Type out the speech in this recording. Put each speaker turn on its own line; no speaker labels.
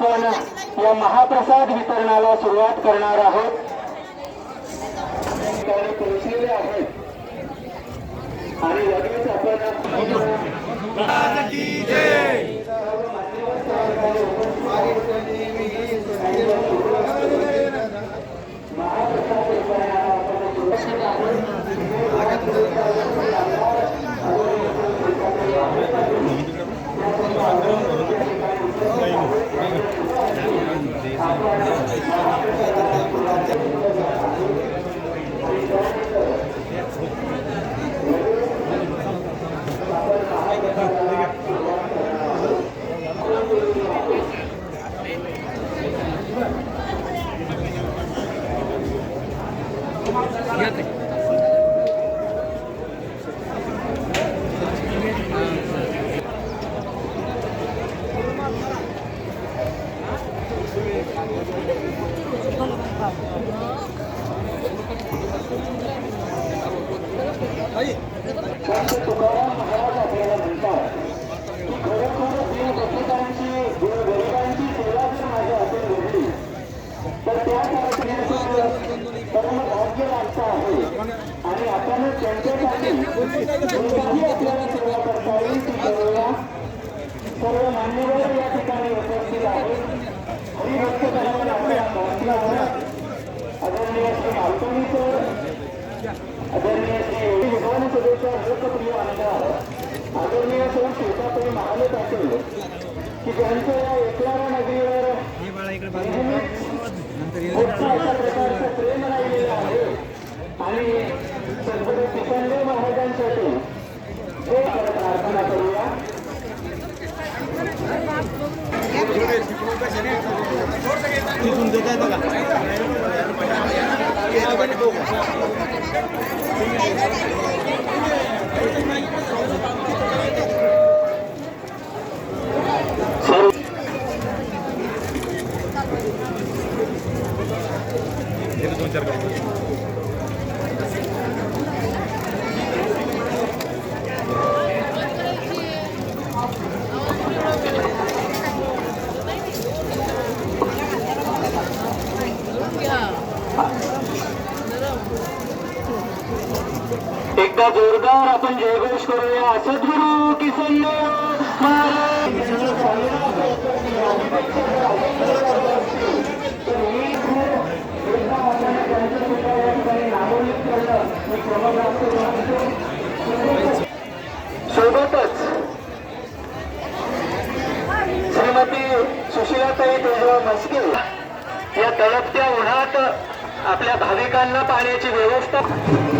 आपण या महाप्रसाद वितरणाला सुरुवात करणार आहोत. पोहोचलेले आहेत आणि लगेच आपण संत はい。परम भाग्य आहे आणि आपण त्यांच्यासाठी कोणताही आपल्याला सेवा करता येईल ती करूया सर्व मान्यवर या ठिकाणी उपस्थित आहेत हरिभक्त धर्म आपल्या महात्मा आदरणीय श्री मालकणी सर आदरणीय श्री विधानसभेच्या लोकप्रिय आमदार आदरणीय सौ शेताताई महाले असेल की ज्यांचं या एकलारा नगरीवर नेहमीच आणि सद्गुरू किसनदेव महाराजांसाठी हे आपण प्रार्थना करूया.
तिथून देत आहे बघा दोन चार
एकदा जोरदार आपण जयघोष करूया. सद्गुरु किसन सोबतच श्रीमती सुशीलाताई तेजवा मस्के या तळपत्या उन्हात आपल्या भाविकांना पाण्याची व्यवस्था